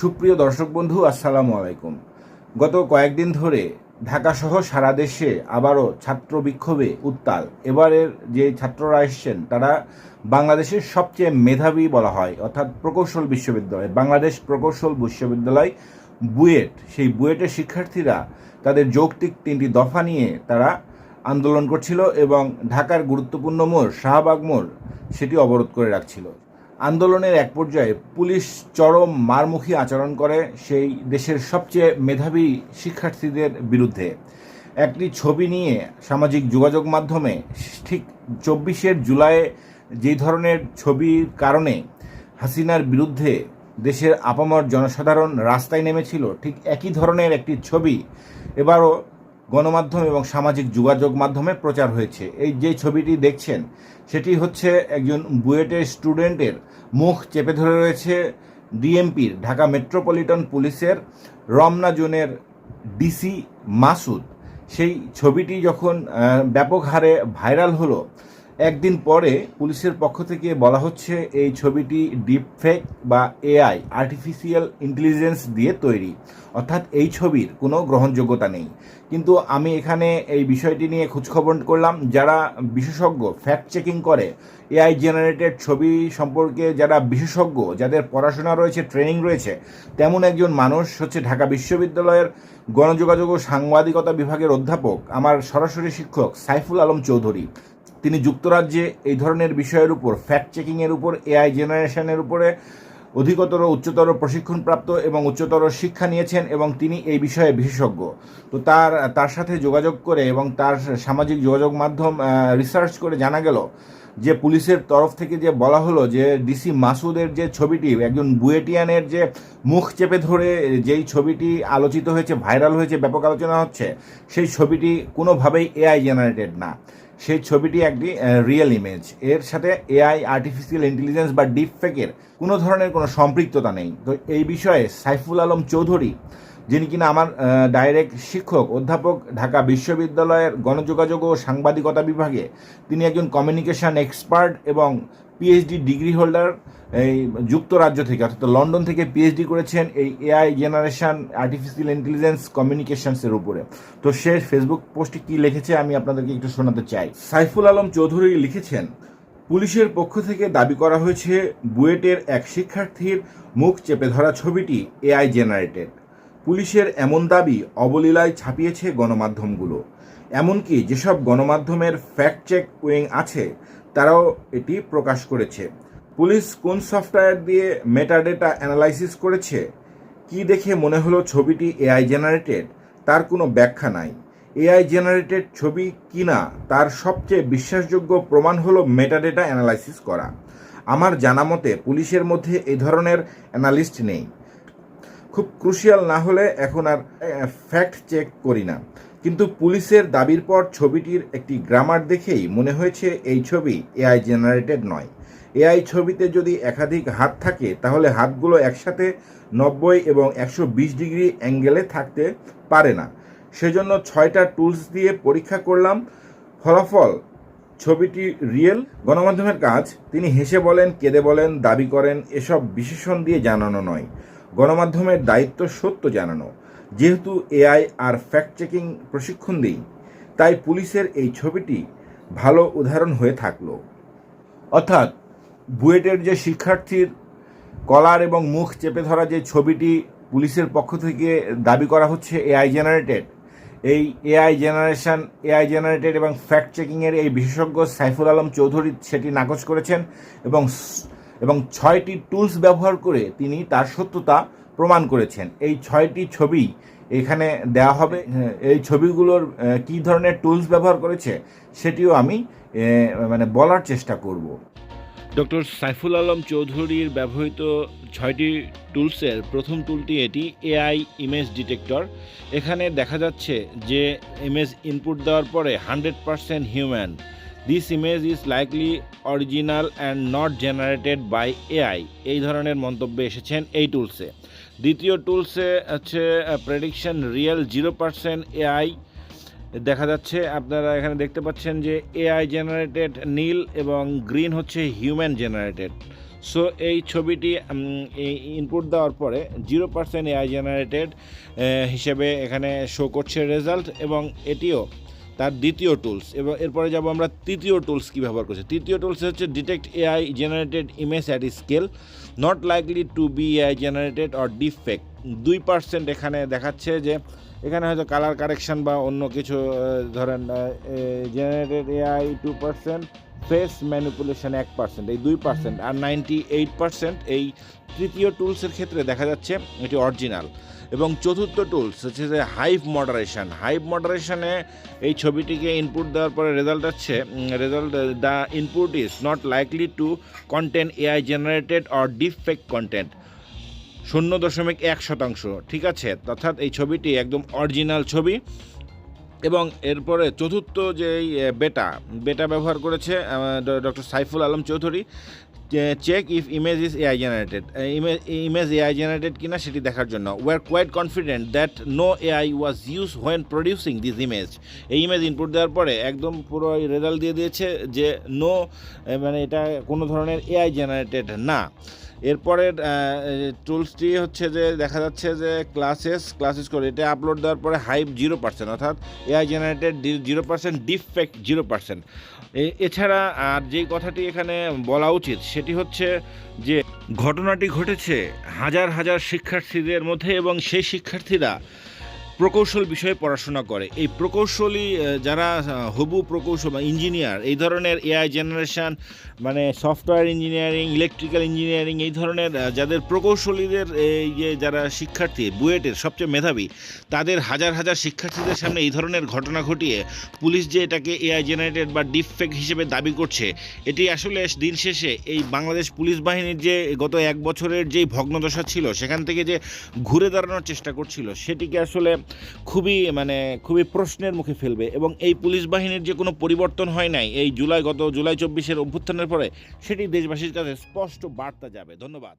সুপ্রিয় দর্শক বন্ধু, আসসালামু আলাইকুম। গত কয়েকদিন ধরে ঢাকাসহ সারা দেশে আবারও ছাত্র বিক্ষোভে উত্তাল। এবারের যে ছাত্ররা এসছেন, তারা বাংলাদেশের সবচেয়ে মেধাবী বলা হয়, অর্থাৎ প্রকৌশল বিশ্ববিদ্যালয়, বাংলাদেশ প্রকৌশল বিশ্ববিদ্যালয় বুয়েট। সেই বুয়েটের শিক্ষার্থীরা তাদের যৌক্তিক তিনটি দফা নিয়ে তারা আন্দোলন করছিল এবং ঢাকার গুরুত্বপূর্ণ মোড়, শাহবাগ মোড়, সেটি অবরোধ করে রাখছিল। আন্দোলনের এক পর্যায়ে পুলিশ চরম মারমুখী আচরণ করে সেই দেশের সবচেয়ে মেধাবী শিক্ষার্থীদের বিরুদ্ধে। একটি ছবি নিয়ে সামাজিক যোগাযোগ মাধ্যমে ঠিক চব্বিশের জুলাই যেই ধরনের ছবির কারণে হাসিনার বিরুদ্ধে দেশের আপামর জনসাধারণ রাস্তায় নেমেছিল, ঠিক একই ধরনের একটি ছবি। এবারও গণমাধ্যম এবং সামাজিক যোগাযোগ মাধ্যমে প্রচার হয়েছে। এই যে ছবিটি দেখছেন, সেটি হচ্ছে একজন বুয়েটের স্টুডেন্টের মুখ চেপে ধরে রয়েছে ডিএমপির ঢাকা মেট্রোপলিটন পুলিশের রমনা জোনের ডিসি মাসুদ। সেই ছবিটি যখন ব্যাপক হারে ভাইরাল হলো একদিন পরে পুলিশের পক্ষ থেকে বলা হচ্ছে এই ছবিটি ডিপ ডিপফেক বা এআই আর্টিফিশিয়াল ইন্টেলিজেন্স দিয়ে তৈরি। অর্থাৎ এই ছবির কোনো গ্রহণযোগ্যতা নেই। কিন্তু আমি এখানে এই বিষয়টি নিয়ে খোঁজখবর করলাম। যারা বিশেষজ্ঞ ফ্যাক্ট চেকিং করে, এআই জেনারেটেড ছবি সম্পর্কে যারা বিশেষজ্ঞ, যাদের পড়াশোনা রয়েছে ট্রেনিং রয়েছে, তেমন একজন মানুষ হচ্ছে ঢাকা বিশ্ববিদ্যালয়ের গণযোগাযোগ ও সাংবাদিকতা বিভাগের অধ্যাপক, আমার সরাসরি শিক্ষক সাইফুল আলম চৌধুরী। তিনি যুক্তরাজ্যে এই ধরনের বিষয়ের উপর ফ্যাক্ট চেকিংয়ের উপর এআই জেনারেশনের উপরে অধিকতর, উচ্চতর প্রশিক্ষণপ্রাপ্ত এবং উচ্চতর শিক্ষা নিয়েছেন এবং তিনি এই বিষয়ে বিশেষজ্ঞ। তো তার তার সাথে যোগাযোগ করে এবং তার সামাজিক যোগাযোগ মাধ্যম রিসার্চ করে জানা গেল যে পুলিশের তরফ থেকে যে বলা হলো যে ডিসি মাসুদের যে ছবিটি, একজন বুয়েটিয়ানের যে মুখ চেপে ধরে যেই ছবিটি আলোচিত হয়েছে, ভাইরাল হয়েছে, ব্যাপক আলোচনা হচ্ছে, সেই ছবিটি কোনোভাবেই এআই জেনারেটেড না। সেই ছবিটি একটি রিয়েল ইমেজ এর সাথে এআই আর্টিফিশিয়াল ইন্টেলিজেন্স বা ডিপ ফেকের কোনো ধরনের কোনো সম্পৃক্ততা নেই। তো এই বিষয়ে সাইফুল আলম চৌধুরী যিনি কিনা আমার ডাইরেক্ট শিক্ষক, অধ্যাপক ঢাকা বিশ্ববিদ্যালয়ের গণযোগাযোগ ও সাংবাদিকতা বিভাগে। তিনি একজন কমিউনিকেশন এক্সপার্ট এবং পিএইচডি ডিগ্রি হোল্ডার এই যুক্তরাজ্য থেকে, অর্থাৎ লন্ডন থেকে পিএইচডি করেছেন এই এআই জেনারেশন আর্টিফিশিয়াল ইন্টেলিজেন্স কমিউনিকেশনসের উপরে। তো সে ফেসবুক পোস্টে কি লিখেছে আমি আপনাদেরকে একটু শোনাতে চাই। সাইফুল আলম চৌধুরী লিখেছেন, পুলিশের পক্ষ থেকে দাবি করা হয়েছে, বুয়েটের এক শিক্ষার্থীর মুখ চেপে ধরা ছবিটি এআই জেনারেটেড পুলিশের এমন দাবি অবলীলায় ছাপিয়েছে গণমাধ্যমগুলো। এমনকি যেসব গণমাধ্যমের ফ্যাক্ট চেক উইং আছে, তারাও এটি প্রকাশ করেছে। পুলিশ কোন সফটওয়্যার দিয়ে মেটাডেটা অ্যানালাইসিস করেছে, কি দেখে মনে হলো ছবিটি এআই জেনারেটেড, তার কোনো ব্যাখ্যা নাই। এআই জেনারেটেড ছবি কিনা তার সবচেয়ে বিশ্বাসযোগ্য প্রমাণ হলো মেটাডেটা অ্যানালাইসিস করা। আমার জানা মতে পুলিশের মধ্যে এই ধরনের অ্যানালিস্ট নেই। খুব ক্রুশিয়াল না হলে এখন আর ফ্যাক্ট চেক করি না। কিন্তু পুলিশের দাবির পর ছবিটির একটি গ্রামার দেখেই মনে হয়েছে এই ছবি এআই জেনারেটেড নয়। এআই ছবিতে যদি একাধিক হাত থাকে, তাহলে হাতগুলো একসাথে নব্বই এবং একশো বিশ ডিগ্রি অ্যাঙ্গেলে থাকতে পারে না। সেজন্য ছয়টা টুলস দিয়ে পরীক্ষা করলাম। ফলাফল, ছবিটি রিয়েল গণমাধ্যমের কাজ। তিনি হেসে বলেন, কেঁদে বলেন, দাবি করেন, এসব বিশেষণ দিয়ে জানানো নয়। গণমাধ্যমের দায়িত্ব সত্য জানানো। যেহেতু এআই আর ফ্যাক্ট চেকিং প্রশিক্ষণ দিই, তাই পুলিশের এই ছবিটি ভালো উদাহরণ হয়ে থাকল। অর্থাৎ, বুয়েটের যে শিক্ষার্থীর কলার এবং মুখ চেপে ধরা যে ছবিটি পুলিশের পক্ষ থেকে দাবি করা হচ্ছে এআই জেনারেটেড, এই এআই জেনারেশন, এআই জেনারেটেড এবং ফ্যাক্ট চেকিংয়ের এই বিশেষজ্ঞ সাইফুল আলম চৌধুরী সেটি নাকচ করেছেন এবং এবং ছয়টি টুলস ব্যবহার করে তিনি তার সত্যতা প্রমাণ করেছেন। এই ছয়টি ছবি এখানে দেওয়া হবে। এই ছবিগুলোর কী ধরনের টুলস ব্যবহার করেছে সেটিও আমি মানে বলার চেষ্টা করব। ডক্টর সাইফুল আলম চৌধুরীর ব্যবহৃত ছয়টি টুলসের প্রথম টুলটি এটি এআই ইমেজ ডিটেক্টর এখানে দেখা যাচ্ছে যে ইমেজ ইনপুট দেওয়ার পরে hundred percent human this image is likely original and not generated by AI এই ধরনের মন্তব্য এসেছেন এই টুলসে দ্বিতীয় টুলসে হচ্ছে prediction real zero percent AI দেখা যাচ্ছে, আপনারা এখানে দেখতে পাচ্ছেন যে এআই জেনারেটেড নীল এবং গ্রিন হচ্ছে হিউম্যান জেনারেটেড সো এই ছবিটি ইনপুট দেওয়ার পরে জিরো পার্সেন্ট এআই জেনারেটেড হিসেবে এখানে শো করছে রেজাল্ট এবং এটিও তার দ্বিতীয় টুলস এবং এরপরে যাব আমরা তৃতীয় টুলস কী ব্যবহার করছি। তৃতীয় টুলস হচ্ছে detect AI generated image at scale not likely to be AI generated or defect দুই পার্সেন্ট এখানে দেখাচ্ছে যে এখানে হয়তো কালার কারেকশন বা অন্য কিছু ধরেন generated AI two percent face manipulation এক পার্সেন্ট এই দুই পার্সেন্ট আর নাইনটি এইট পার্সেন্ট এই তৃতীয় টুলসের ক্ষেত্রে দেখা যাচ্ছে এটি অরিজিনাল এবং চতুর্থ টুলস হচ্ছে যে হাইভ মডারেশন হাইভ মডারেশনে এই ছবিটিকে ইনপুট দেওয়ার পরে রেজাল্ট হচ্ছে result the input is not likely to content AI generated or defect content শূন্য দশমিক এক শতাংশ ঠিক আছে? অর্থাৎ এই ছবিটি একদম অরিজিনাল ছবি। এবং এরপরে চতুর্থ যে এই, এ, বেটা বেটা ব্যবহার করেছে doctor Saiful Alam Chowdhury check if image is AI generated image AI generated কিনা সেটি দেখার জন্য। We're quite confident that no AI was use when producing this image এই ইমেজ ইনপুট দেওয়ার পরে একদম পুরো রেজাল্ট দিয়ে দিয়েছে যে নো মানে এটা কোনো ধরনের এআই জেনারেটেড না। এরপরের টুলসটি হচ্ছে যে দেখা যাচ্ছে যে ক্লাসেস ক্লাসেস করে এটা আপলোড দেওয়ার পরে হাইপ জিরো পার্সেন্ট অর্থাৎ AI generated zero percent defect zero percent এছাড়া আর যেই কথাটি এখানে বলা উচিত, সেটি হচ্ছে যে ঘটনাটি ঘটেছে হাজার হাজার শিক্ষার্থীদের মধ্যে এবং সেই শিক্ষার্থীরা প্রকৌশল বিষয়ে পড়াশোনা করে। এই প্রকৌশলী যারা হবু প্রকৌশল বা ইঞ্জিনিয়ার, এই ধরনের এআই জেনারেশান মানে সফটওয়্যার ইঞ্জিনিয়ারিং, ইলেকট্রিক্যাল ইঞ্জিনিয়ারিং, এই ধরনের যাদের প্রকৌশলীদের এই যে যারা শিক্ষার্থী, বুয়েটের সবচেয়ে মেধাবী, তাদের হাজার হাজার শিক্ষার্থীদের সামনে এই ধরনের ঘটনা ঘটিয়ে পুলিশ যে এটাকে এআই জেনারেটেড বা ডিফেক্ট হিসেবে দাবি করছে, এটি আসলে দিন শেষে এই বাংলাদেশ পুলিশ বাহিনীর যে গত এক বছরের যেই ভগ্নদশা ছিল, সেখান থেকে যে ঘুরে দাঁড়ানোর চেষ্টা করছিল, সেটিকে আসলে খুবই মানে খুবই প্রশ্নের মুখে ফেলবে। এবং এই পুলিশ বাহিনীর যে কোনো পরিবর্তন হয় নাই এই জুলাই গত জুলাই চব্বিশের অভ্যুত্থানের পরে, সেটি দেশবাসীর কাছে স্পষ্ট বার্তা যাবে। ধন্যবাদ।